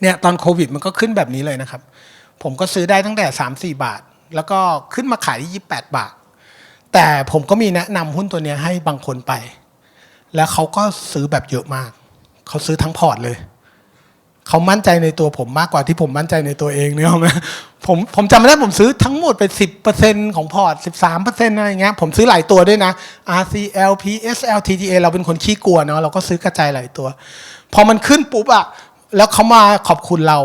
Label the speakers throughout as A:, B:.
A: เนี่ยตอนโควิดมันก็ขึ้นแบบนี้เลยนะครับ ผมก็ซื้อได้ตั้งแต่ 3 4 บาท แล้วก็ขึ้นมาขายที่28 บาท แต่ผมก็มีแนะนำหุ้นตัวนี้ให้บางคนไป แล้วเขาก็ซื้อแบบเยอะมาก เขาซื้อทั้งพอร์ตเลย เขามั่นใจในตัวผมมากกว่าที่ผมมั่นใจในตัวเองเนี่ยไหมผมผมจำไม่ได้ผมซื้อทั้งหมดเป็นสิบเปอร์เซ็นของพอร์ตสิบสามเปอร์เซ็นอะไรเงี้ยผมซื้อหลายตัวด้วยนะ RCL PSL TTA เราเป็นคนขี้กลัวเนาะเราก็ซื้อกระจายหลายตัว พอมันขึ้นปุ๊บอะ แล้วเขามาขอบคุณเรา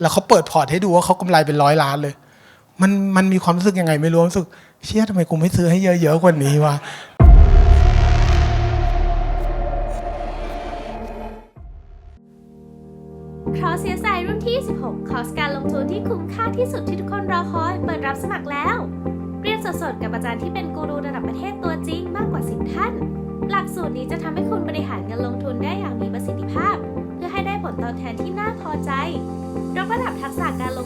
A: แล้วเขาเปิดพอร์ตให้ดูว่าเขากำไรเป็นร้อยล้านเลย มันมันมีความรู้สึกยังไงไม่รู้รู้สึกเชี่ยทำไมกูไม่ซื้อให้เยอะๆกว่านี้วะ
B: คอร์ส CSI รุ่นที่ 16 คอร์สการลงทุนที่คุ้มค่าที่สุดที่ทุกคนรอคอยเปิดรับสมัครแล้ว เรียนสดๆ กับอาจารย์ที่เป็นกูรูระดับประเทศตัวจริงมากกว่า10ท่าน หลักสูตรนี้จะทำให้คุณบริหารเงินลงทุนได้อย่างมีประสิทธิ แทนที่น่าพอใจยกระดับทักษะการลง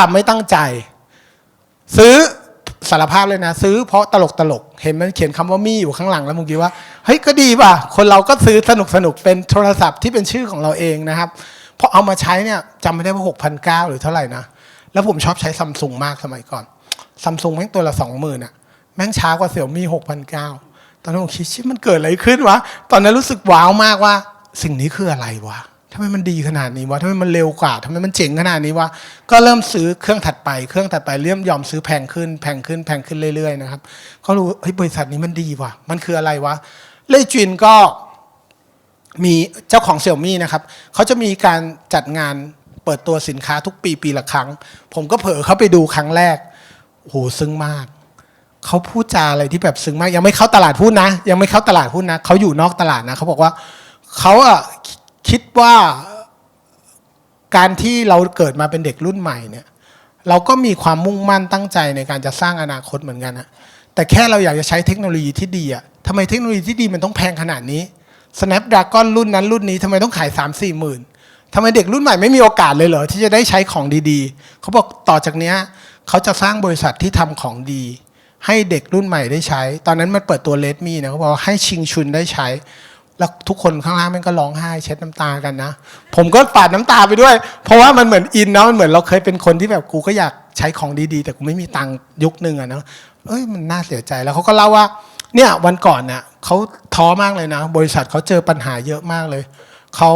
B: ความไม่ตั้ง
A: ใจ ซื้อสารภาพเลยนะ ซื้อเพราะตลกตลกเห็นมันเขียนคำว่ามี่อยู่ข้างหลังแล้วมึงคิดว่าเฮ้ยก็ดีป่ะคนเราก็ซื้อสนุกสนุกเป็นโทรศัพท์ที่เป็นชื่อของเราเองนะครับพอเอามาใช้เนี่ยจำไม่ได้ว่าหกพันเก้าหรือเท่าไหร่นะแล้วผมชอบใช้ซัมซุงมากสมัยก่อนซัมซุงแม่งตัวละสองหมื่นอะแม่งช้ากว่าเสี่ยวมี่หกพันเก้าตอนนั้นผมคิดชิมันเกิดอะไรขึ้นวะตอนนั้นรู้สึกว้าวมากว่า สิ่งนี้คืออะไรวะ ทำไมมันดีขนาดนี้วะทำไมมันเร็วกว่าทำไมมันเจ๋งขนาดนี้วะก็เริ่มซื้อเครื่องถัดไป เครื่องถัดไปเริ่มยอมซื้อแพงขึ้นแพงขึ้นแพงขึ้นเรื่อยๆนะครับก็รู้เฮ้ยบริษัทนี้มันดีว่ะมันคืออะไรวะเล่ยจินก็มีเจ้าของเสี่ยมี่นะครับเขาจะมีการจัดงานเปิดตัวสินค้าทุกปีปีละครั้ง ผมก็เผลอเขาไปดูครั้งแรกโหซึ้งมากเขาพูดจาอะไรที่แบบซึ้งมาก ยังไม่เข้าตลาดหุ้นนะ ยังไม่เข้าตลาดหุ้นนะเขาอยู่นอกตลาดนะเขาบอกว่าเขาอะ คิดว่าการที่เราเกิดมาเป็นเด็กรุ่นใหม่เนี่ย เราก็มีความมุ่งมั่นตั้งใจในการจะสร้างอนาคตเหมือนกันนะแต่แค่เราอยากจะใช้เทคโนโลยีที่ดีอะทำไมเทคโนโลยีที่ดีมันต้องแพงขนาดนี้ Snapdragon รุ่นนั้นรุ่นนี้ทำไมต้องขาย 3 4หมื่นทำไมเด็กรุ่นใหม่ไม่มีโอกาสเลยเหรอที่จะได้ใช้ของดีๆ เขาบอกต่อจากเนี้ยเขาจะสร้างบริษัทที่ทำของดี ให้เด็กรุ่นใหม่ได้ใช้ ตอนนั้นมันเปิดตัวเลดมี่นะเขาบอกว่าให้ชิงชุนได้ใช้ แล้วทุกคนข้างล่างมันก็ร้องไห้เช็ดน้ำตากันนะ ผมก็ปาดน้ำตาไปด้วย เพราะว่ามันเหมือนอินนะมันเหมือนเราเคยเป็นคนที่แบบกูก็อยากใช้ของดีๆ แต่กูไม่มีตังค์ยุคนึงอะเนาะเอ้ยมันน่าเสียใจแล้วเขาก็เล่าว่า เนี่ยวันก่อนเนี่ยเขาท้อมากเลยนะ บริษัทเขาเจอปัญหาเยอะมากเลยเขา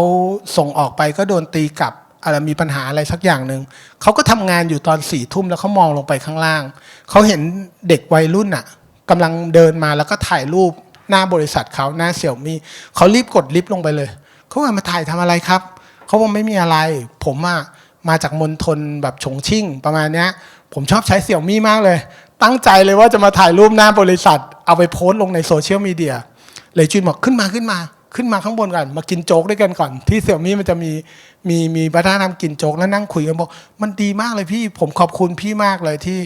A: ส่งออกไปก็โดนตีกลับอะไรมีปัญหาอะไรสักอย่างหนึ่งเขาก็ทำงานอยู่ตอนสี่ทุ่มแล้วเขามองลงไปข้างล่างเขาเห็นเด็กวัยรุ่นอะกำลังเดินมาแล้วก็ถ่ายรูป หน้าบริษัทเขาหน้าเสี่ยวมี่เขารีบกดลิฟต์ลงไปเลยเขาว่ามาถ่ายทำอะไรครับเขาบอกไม่มีอะไร ผมอะมาจากมณฑลแบบฉงชิ่งประมาณเนี้ยผมชอบใช้เสี่ยวมี่มากเลย ตั้งใจเลยว่าจะมาถ่ายรูปหน้าบริษัท เอาไปโพสต์ลงในโซเชียลมีเดียเลยจุนบอกขึ้นมาขึ้นมาขึ้นมาข้างบนก่อนมากินโจ๊กด้วยกันก่อน ที่เสี่ยวมี่มันจะมีมีมีวัฒนธรรมกินโจ๊กแล้วนั่งคุยกันบอกมันดีมากเลยพี่ผมขอบคุณพี่มากเลยที่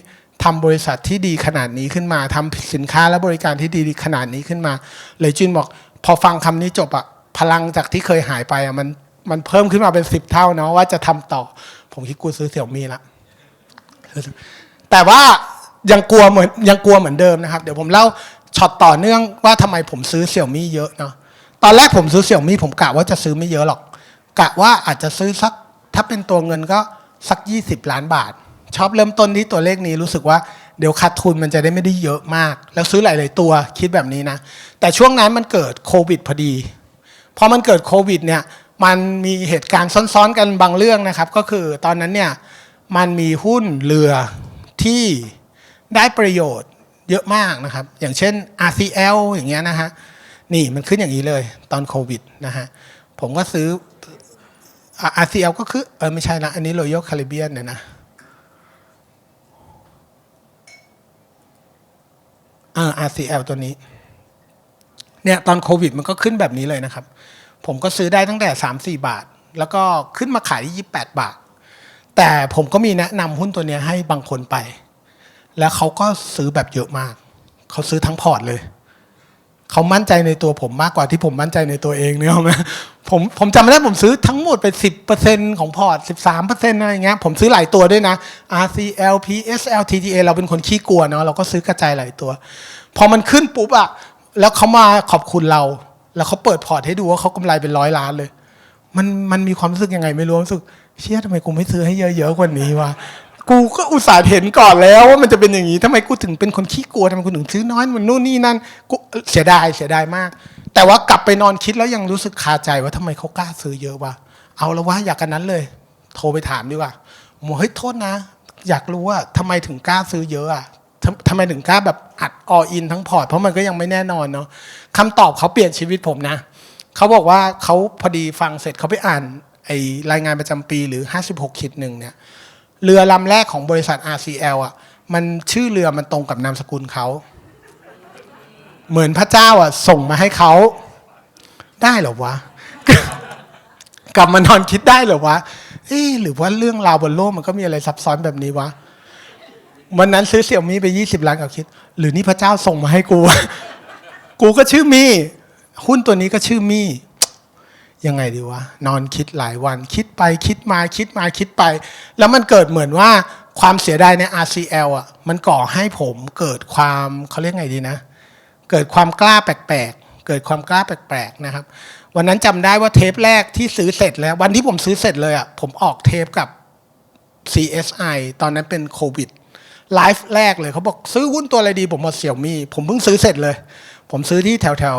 A: ทำบริษัทที่ดีขนาดนี้ขึ้นมาทำสินค้าและบริการที่ดีขนาดนี้ขึ้นมา เลยจุนบอก พอฟังคำนี้จบอะพลังจากที่เคยหายไปอะมันมันเพิ่มขึ้นมาเป็นสิบเท่าเนาะว่าจะทำต่อ ผมคิดกูซื้อเสี่ยวมี่ละแต่ว่ายังกลัวเหมือนยังกลัวเหมือนเดิมนะครับ เดี๋ยวผมเล่าช็อตต่อเนื่องว่าทำไมผมซื้อเสี่ยวมี่เยอะเนาะตอนแรกผมซื้อเสี่ยวมี่ผมกะว่าจะซื้อไม่เยอะหรอกกะว่าอาจจะซื้อสักถ้าเป็นตัวเงินก็สัก 20 ล้านบาท ชอบเริ่มต้นที่ตัวเลขนี้รู้สึกว่าเดี๋ยวขาดทุนมันจะได้ไม่ได้เยอะมาก แล้วซื้อหลาย ๆ ตัวคิดแบบนี้นะ แต่ช่วงนั้นมันเกิดโควิดพอดีพอมันเกิดโควิดเนี่ยมันมีเหตุการณ์ซ้อนๆกันบางเรื่องนะครับ ก็คือตอนนั้นเนี่ยมันมีหุ้นเรือที่ได้ประโยชน์เยอะมากนะครับ อย่างเช่น RCL อย่างเงี้ยนะฮะนี่มันขึ้นอย่างนี้เลยตอนโควิดนะฮะผมก็ซื้อ RCL ก็คือเออไม่ใช่นะอันนี้ Royal Caribbean เนี่ยนะ ออ RCL ตัวนี้ เนี่ยตอนโควิดมันก็ขึ้นแบบนี้เลยนะครับ ผมก็ซื้อได้ตั้งแต่สามสี่บาท แล้วก็ขึ้นมาขายที่ยี่แปดบาท แต่ผมก็มีแนะนำหุ้นตัวนี้ให้บางคนไป แล้วเขาก็ซื้อแบบเยอะมาก เขาซื้อทั้งพอร์ตเลย เขามั่นใจในตัวผมมากกว่าที่ผมมั่นใจในตัวเองเนี่ยหรอกไหมผมผมจำไม่ได้ผมซื้อทั้งหมดเป็นสิบเปอร์เซ็นของพอร์ตสิบสามเปอร์เซ็นอะไรเงี้ยผมซื้อหลายตัวด้วยนะ RCL PSL TTA เราเป็นคนขี้กลัวเนาะเราก็ซื้อกระจายหลายตัว พอมันขึ้นปุ๊บอะแล้วเขามาขอบคุณเรา แล้วเขาเปิดพอร์ตให้ดูว่าเขากำไรเป็นร้อยล้านเลย มันมันมีความรู้สึกยังไงไม่รู้รู้สึกเชี่ยทำไมกูไม่ซื้อให้เยอะๆกว่านี้วะ กูก็อุตส่าห์เห็นก่อนแล้วว่ามันจะเป็นอย่างนี้ทำไมกูถึงเป็นคนขี้กลัวทำไมกูถึงซื้อน้อยมันนู่นนี่นั่นกูเสียดายเสียดายมาก แต่ว่ากลับไปนอนคิดแล้วยังรู้สึกคาใจว่าทำไมเขากล้าซื้อเยอะวะเอาละวะอยากกันนั้นเลย โทรไปถามดีกว่าผมอเฮ้ยโทษนะ อยากรู้ว่าทำไมถึงกล้าซื้อเยอะอะทำทำไมถึงกล้าแบบอัดออินทั้งพอร์ตเพราะมันก็ยังไม่แน่นอนเนาะคำตอบเขาเปลี่ยนชีวิตผมนะเขาบอกว่าเขาพอดีฟังเสร็จเขาไปอ่านไอรายงานประจำปีหรือ 56ขีดหนึ่งเนี่ย เรือลำแรกของบริษัท RCL อะ มันชื่อเรือมันตรงกับนามสกุลเขา เหมือนพระเจ้าอะ ส่งมาให้เขาได้หรอวะ กลับมานอนคิดได้หรอวะ เอ๊หรือว่าเรื่องราวบนโลกมันก็มีอะไรซับซ้อนแบบนี้วะวันนั้นซื้อเสี่ยวมี่ไป20ล้านกับคิด หรือนี่พระเจ้าส่งมาให้กู กูก็ชื่อมี่หุ้นตัวนี้ก็ชื่อมี่ ยังไงดีวะนอนคิดหลายวันคิดไปคิดมาคิดมาคิดไป แล้วมันเกิดเหมือนว่าความเสียดายใน RCL อะมันก่อให้ผมเกิดความเขาเรียกไงดีนะ เกิดความกล้าแปลกๆ เกิดความกล้าแปลกๆนะครับ วันนั้นจำได้ว่าเทปแรกที่ซื้อเสร็จแล้ว วันที่ผมซื้อเสร็จเลยอะผมออกเทปกับ CSI ตอนนั้นเป็นโควิดไลฟ์แรกเลยเขาบอกซื้อหุ้นตัวอะไรดีผมบอกเสี่ยวมี่ผมเพิ่งซื้อเสร็จเลย ผมซื้อที่แถวแถว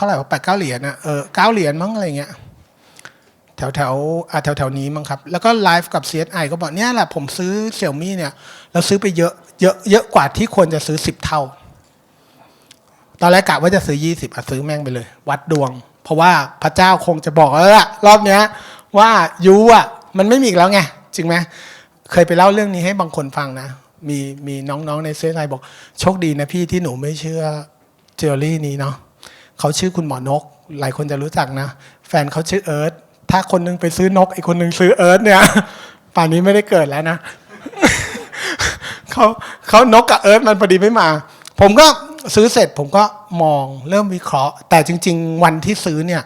A: ท่าไหร่ว่าแปดเก้าเหรียญนะเออเก้าเหรียญมั้งอะไรเงี้ยแถวแถวอะแถวแถวนี้มั้งครับ แล้วก็ไลฟ์กับ CSI ก็บอกเนี่ยแหละผมซื้อเสี่ยวมี่เนี่ย เราซื้อไปเยอะเยอะเยอะกว่าที่ควรจะซื้อสิบเท่า ตอนแรกกะว่าจะซื้อยี่สิบอะซื้อแม่งไปเลย วัดดวง เพราะว่าพระเจ้าคงจะบอกแล้วล่ะรอบเนี้ย ว่ายูอะ มันไม่มีอีกแล้วไงจริงไหมเคยไปเล่าเรื่องนี้ให้บางคนฟังนะมีมีน้องๆในเซนไลบอกโชคดีนะพี่ที่หนูไม่เชื่อเจอรี่นี้เนาะ เขาชื่อคุณหมอนก หลายคนจะรู้จักนะ แฟนเขาชื่อเอิร์ธถ้าคนหนึงไปซื้อนก อีกคนหนึงซื้อเอิร์ธเนี่ยป่านนี้ไม่ได้เกิดแล้วนะเขาเขานกกับเอิร์ธมันพอดีไม่มา ผมก็ซื้อเสร็จผมก็มองเริ่มวิเคราะห์ แต่จริง ๆ วันที่ซื้อเนี่ย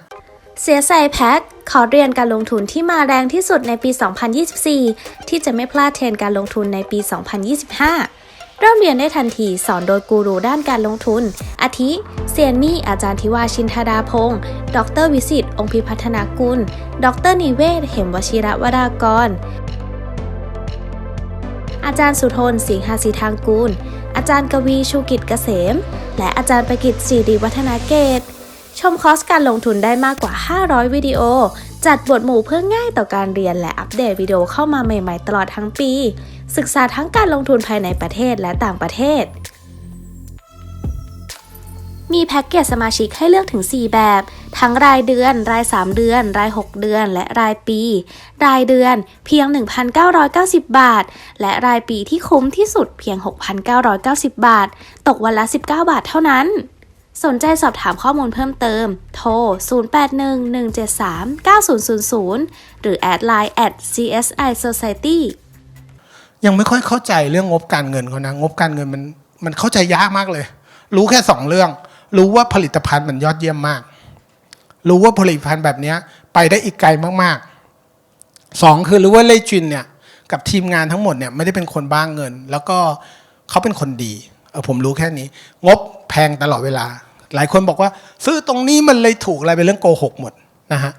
B: เสียใจแพ็คขอเรียนการลงทุนที่มาแรงที่สุดในปี 2024 ที่จะไม่พลาดเทรนการลงทุนในปี 2025 เริ่มเรียนได้ทันทีสอนโดยกูรูด้านการลงทุน อาทิ เซียนมี่ อาจารย์ทิวาชินธาดาพงศ์ดรวิสิตองค์พิพัฒนากุล ดรนิเวศ เหมวชิระวรากร อาจารย์สุทน สิงหาสีทางกูล อาจารย์กวีชูกิจเกษม และอาจารย์ประกิตศิริวัฒนาเกต ชมคอร์สการลงทุนได้มากกว่า 500 วิดีโอ จัดบทหมู่เพื่อง่ายต่อการเรียนและอัปเดตวิดีโอเข้ามาใหม่ ๆ ตลอดทั้งปี ศึกษาทั้งการลงทุนภายในประเทศและต่างประเทศ มีแพ็กเกจสมาชิกให้เลือกถึง 4 แบบ ทั้งรายเดือน ราย 3 เดือน ราย 6 เดือน และรายปี รายเดือนเพียง 1,990 บาท และรายปีที่คุ้มที่สุดเพียง 6,990 บาท ตกวันละ 19 บาทเท่านั้นสนใจสอบถามข้อมูลเพิ่มเติม โทร 0811739000 หรือแอดไลน์ at CSI Society
A: ยังไม่ค่อยเข้าใจเรื่องงบการเงินเขานะงบการเงินมันมันเข้าใจยากมากเลย รู้แค่สองเรื่อง รู้ว่าผลิตภัณฑ์มันยอดเยี่ยมมาก รู้ว่าผลิตภัณฑ์แบบนี้ไปได้อีกไกลมากๆสองคือรู้ว่าเลจินเนี่ยกับทีมงานทั้งหมดเนี่ยไม่ได้เป็นคนบ้างเงิน แล้วก็เขาเป็นคนดีเออผมรู้แค่นี้ งบแพงตลอดเวลา หลายคนบอกว่า ซื้อตรงนี้มันเลยถูกอะไรเป็นเรื่องโกหกหมดนะฮะ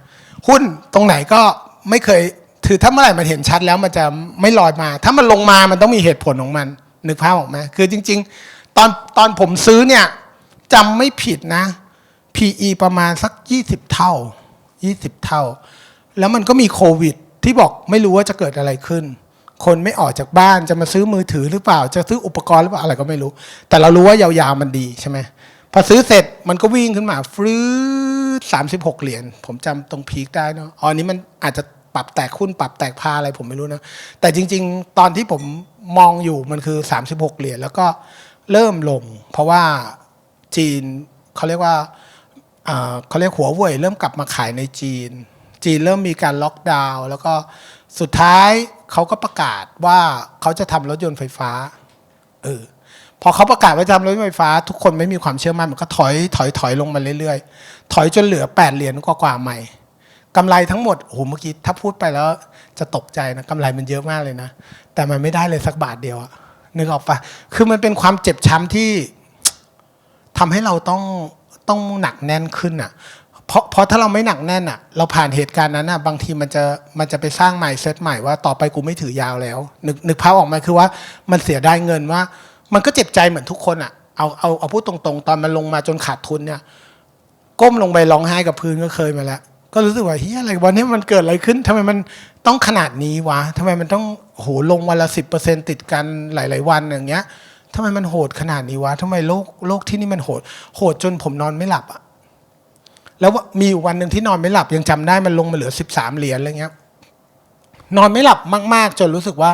A: หุ้นตรงไหนก็ไม่เคย ถือถ้าเมื่อไหร่มันเห็นชัดแล้วมันจะไม่ลอยมา ถ้ามันลงมามันต้องมีเหตุผลของมัน นึกภาพออกไหมคือจริง ๆ ตอนตอนผมซื้อเนี่ยจำไม่ผิดนะ PE ประมาณสัก 20 เท่า 20 เท่า แล้วมันก็มีโควิด ที่บอกไม่รู้ว่าจะเกิดอะไรขึ้น คนไม่ออกจากบ้านจะมาซื้อมือถือหรือเปล่า จะซื้ออุปกรณ์หรือเปล่าอะไรก็ไม่รู้ แต่เรารู้ว่ายาวๆมันดีใช่ไหมพอซื้อเสร็จมันก็วิ่งขึ้นมาฟรื้สามสิบหกเหรียญผมจำตรงพีคได้เนาะอ๋ออันนี้มันอาจจะ ปรับแตกหุ้นปรับแตกพาอะไรผมไม่รู้นะ แต่จริง ๆ ตอนที่ผมมองอยู่มันคือ 36 เหรียญแล้วก็เริ่มลง เพราะว่าจีนเขาเรียกว่าเขาเรียกหัวเว่ยเริ่มกลับมาขายในจีน จีนเริ่มมีการล็อกดาวน์แล้วก็สุดท้ายเขาก็ประกาศว่าเขาจะทำรถยนต์ไฟฟ้าเออพอเขาประกาศว่าจะทำรถยนต์ไฟฟ้า ทุกคนไม่มีความเชื่อมั่นมันก็ถอยถอยถอยลงมาเรื่อยๆ ถอยจนเหลือแปดเหรียญกว่าๆใหม่ กำไรทั้งหมดโอ้โหเมื่อกี้ถ้าพูดไปแล้วจะตกใจนะกำไรมันเยอะมากเลยนะ แต่มันไม่ได้เลยสักบาทเดียวอะนึกออกปะคือมันเป็นความเจ็บช้ำที่ทำให้เราต้องต้องหนักแน่นขึ้นอะเพราะเพราะถ้าเราไม่หนักแน่นอะเราผ่านเหตุการณ์นั้นอะบางทีมันจะมันจะไปสร้างใหม่เซตใหม่ว่าต่อไปกูไม่ถือยาวแล้ว นึกนึกภาพออกมาคือว่ามันเสียได้เงินว่า มันก็เจ็บใจเหมือนทุกคนอะเอาเอาเอาพูดตรงๆ ตอนมันลงมาจนขาดทุนเนี่ย ก้มลงไปร้องไห้กับพื้นก็เคยมาแล้ว ก็รู้สึกว่าเฮียอะไรวันนี้มันเกิดอะไรขึ้นทำไมมันต้องขนาดนี้วะทำไมมันต้องโหลงวันละสิบเปอร์เซ็นติดกันหลาย ๆ วันอย่างเงี้ยทำไมมันโหดขนาดนี้วะทำไมโลกโลกที่นี่มันโหด โหดจนผมนอนไม่หลับอะแล้วว่ามีวันหนึ่งที่นอนไม่หลับยังจำได้มันลงมาเหลือสิบสามเหรียญอะไรเงี้ยนอนไม่หลับมากๆ จนรู้สึกว่า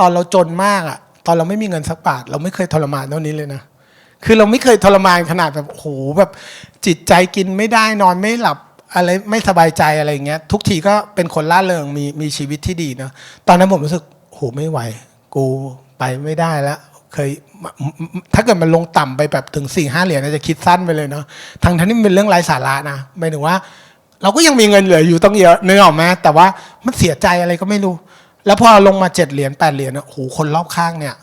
A: ตอนเราจนมากอะตอนเราไม่มีเงินสักบาทเราไม่เคยทรมานเท่านี้เลยนะคือเราไม่เคยทรมานขนาดแบบโอ้โหแบบจิตใจกินไม่ได้นอนไม่หลับ อะไรไม่สบายใจอะไรอย่างเงี้ยทุกทีก็เป็นคนล่าเริงมีมีชีวิตที่ดีเนาะตอนนั้นผมรู้สึกโหไม่ไหว กูไปไม่ได้แล้วเคยถ้าเกิดมันลงต่ำไปแบบถึงสี่ห้าเหรียญน่าจะคิดสั้นไปเลยเนาะทั้งทั้งที่มันเป็นเรื่องไร้สาระนะหมายถึงว่า เราก็ยังมีเงินเหลืออยู่ต้องเยอะเนึกออกไหมแต่ว่ามันเสียใจอะไรก็ไม่รู้ แล้วพอลงมาเจ็ดเหรียญแปดเหรียญอะโอ้โหคนรอบข้างเนี่ย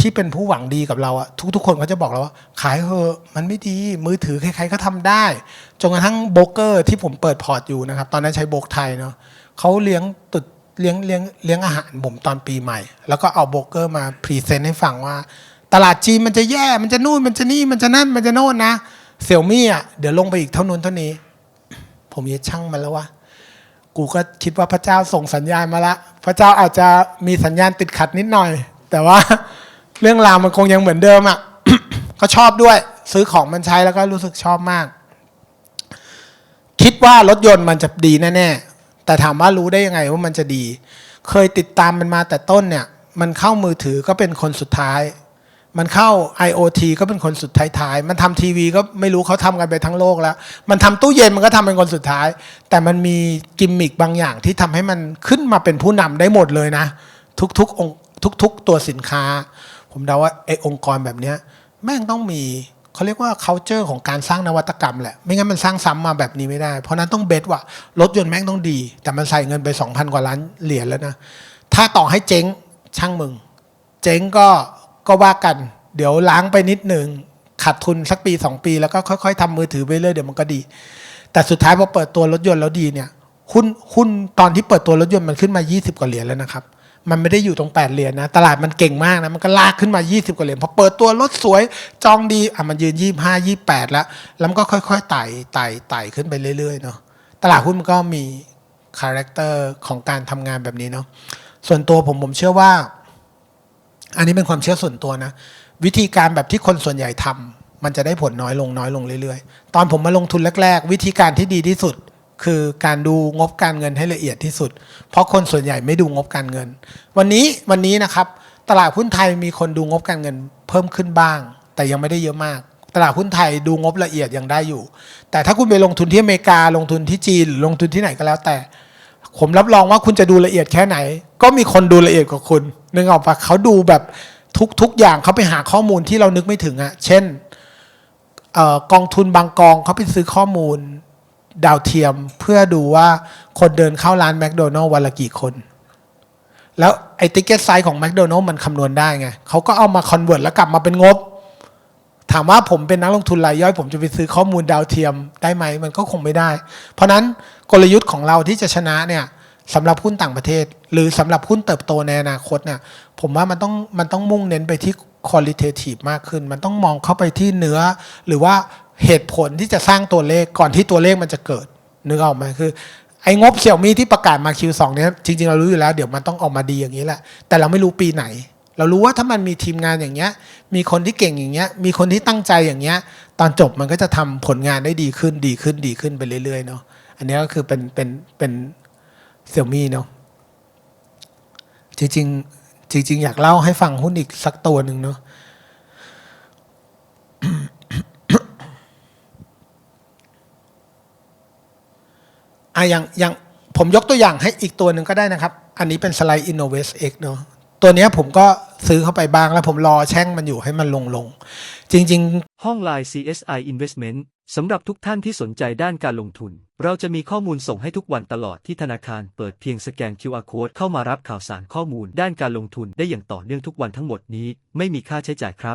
A: ที่เป็นผู้หวังดีกับเราอะทุกๆ คนก็จะบอกเราว่า ขายเถอะมันไม่ดีมือถือใครๆก็ทำได้จนกระทั่งโบรกเกอร์ที่ผมเปิดพอร์ตอยู่นะครับ ตอนนั้นใช้โบรกไทยเนาะเขาเลี้ยงตุดเลี้ยงเลี้ยงเลี้ยงอาหารผมตอนปีใหม่ แล้วก็เอาโบรกเกอร์มาพรีเซนต์ให้ฟังว่า ตลาดจีนมันจะแย่มันจะนู่นมันจะนี่มันจะนั่นมันจะโน่นนะเสี่ยวมี่อะเดี๋ยวลงไปอีกเท่านู้นเท่านี้ ผมยึดช่างมันแล้วว่ากูก็คิดว่าพระเจ้าส่งสัญญาณมาละ พระเจ้าอาจจะมีสัญญาณติดขัดนิดหน่อย แต่ว่า เรื่องราวมันคงยังเหมือนเดิมอะก็ชอบด้วย ซื้อของมันใช้แล้วก็รู้สึกชอบมาก คิดว่ารถยนต์มันจะดีแน่ๆแต่ถามว่ารู้ได้ยังไงว่ามันจะดี เคยติดตามมันมาแต่ต้นเนี่ย มันเข้ามือถือก็เป็นคนสุดท้าย มันเข้า IoT ก็เป็นคนสุดท้ายๆมันทำทีวีก็ไม่รู้เขาทำกันไปทั้งโลกแล้ว มันทำตู้เย็นมันก็ทำเป็นคนสุดท้าย แต่มันมีกิมมิคบางอย่างที่ทำให้มันขึ้นมาเป็นผู้นำได้หมดเลยนะ ทุกๆองค์ทุก ๆ ตัวสินค้า ผมเดาว่าไอ้องค์กรแบบเนี้ยแม่งต้องมีเขาเรียกว่า culture ของการสร้างนวัตกรรมแหละ ไม่งั้นมันสร้างซ้ำมาแบบนี้ไม่ได้ เพราะนั้นต้องเบสว่ารถยนต์แม่งต้องดี แต่มันใส่เงินไป 2,000 กว่าล้านเหรียญแล้วนะ ถ้าต่อให้เจ๊งช่างมึง เจ๊งก็ก็ว่ากัน เดี๋ยวล้างไปนิดหนึ่งขาดทุนสักปี 2 ปี แล้วก็ค่อย ๆทำมือถือไปเรื่อยเดี๋ยวมันก็ดี แต่สุดท้ายพอเปิดตัวรถยนต์แล้วดีเนี่ยหุ้นหุ้นตอนที่เปิดตัวรถยนต์มันขึ้นมา 20 กว่าเหรียญแล้วนะครับ มันไม่ได้อยู่ตรง 8 เหรียญนะ ตลาดมันเก่งมากนะ มันก็ลากขึ้นมา 20 กว่าเหรียญพอเปิดตัวรถสวยจองดีอะมันยืน 25 28 แล้ว แล้วมันก็ค่อยๆไต่ไต่ไต่ขึ้นไปเรื่อยๆเนาะตลาดหุ้นมันก็มีคาแรคเตอร์ของการทำงานแบบนี้เนาะส่วนตัวผมผมเชื่อว่า อันนี้เป็นความเชื่อส่วนตัวนะ วิธีการแบบที่คนส่วนใหญ่ทำมันจะได้ผลน้อยลงน้อยลงเรื่อยๆ ตอนผมมาลงทุนแรก ๆ วิธีการที่ดีที่สุด คือการดูงบการเงินให้ละเอียดที่สุด เพราะคนส่วนใหญ่ไม่ดูงบการเงิน วันนี้วันนี้นะครับ ตลาดหุ้นไทยมีคนดูงบการเงินเพิ่มขึ้นบ้าง แต่ยังไม่ได้เยอะมาก ตลาดหุ้นไทยดูงบละเอียดยังได้อยู่ แต่ถ้าคุณไปลงทุนที่อเมริกาลงทุนที่จีนหรือลงทุนที่ไหนก็แล้วแต่ ผมรับรองว่าคุณจะดูละเอียดแค่ไหน ก็มีคนดูละเอียดกว่าคุณนึกออกปะเขาดูแบบทุกทุกอย่างเขาไปหาข้อมูลที่เรานึกไม่ถึงอะเช่นออกองทุนบางกองเขาไปซื้อข้อมูล ดาวเทียมเพื่อดูว่าคนเดินเข้าร้านแมคโดนัลล์วันละกี่คน แล้วไอ้ติ๊กเก็ตไซส์ของแมคโดนัลล์มันคำนวณได้ไงเขาก็เอามาคอนเวิร์ตแล้วกลับมาเป็นงบ ถามว่าผมเป็นนักลงทุนรายย่อย ผมจะไปซื้อข้อมูลดาวเทียมได้ไหมมันก็คงไม่ได้ เพราะนั้นกลยุทธ์ของเราที่จะชนะเนี่ยสำหรับหุ้นต่างประเทศ หรือสำหรับหุ้นเติบโตในอนาคตเนี่ยผมว่ามันต้องมันต้องมุ่งเน้นไปที่ qualitative มากขึ้น มันต้องมองเข้าไปที่เนื้อหรือว่า เหตุผลที่จะสร้างตัวเลขก่อนที่ตัวเลขมันจะเกิดนึกออกไหมคือไอ้งบเสี่ยวมีที่ประกาศมา Q2 เนี่ยจริงๆ เรารู้อยู่แล้วเดี๋ยวมันต้องออกมาดีอย่างนี้แหละ แต่เราไม่รู้ปีไหน เรารู้ว่าถ้ามันมีทีมงานอย่างเงี้ย มีคนที่เก่งอย่างเงี้ย มีคนที่ตั้งใจอย่างเงี้ย ตอนจบมันก็จะทำผลงานได้ดีขึ้นดีขึ้นดีขึ้นไปเรื่อยๆเนาะอันนี้ก็คือเป็นเป็นเป็นเสี่ยวมีเนาะจริงๆจริง ๆ อยากเล่าให้ฟังหุ้นอีกสักตัวหนึ่งเนาะ อะอย่างอย่างผมยกตัวอย่างให้อีกตัวหนึ่งก็ได้นะครับ อันนี้เป็นสไลด์ Innovate X เนาะตัวนี้ผมก็ซื้อเข้าไปบ้างแล้วผมรอแช่งมันอยู่ให้มันลงลง จริง ๆ
C: ห้อง Line CSI Investment สำหรับทุกท่านที่สนใจด้านการลงทุน เราจะมีข้อมูลส่งให้ทุกวันตลอดที่ธนาคารเปิดเพียงสแกน QR Code เข้ามารับข่าวสารข้อมูลด้านการลงทุนได้อย่างต่อเนื่องทุกวันทั้งหมดนี้ ไม่มีค่าใช้จ่ายครับ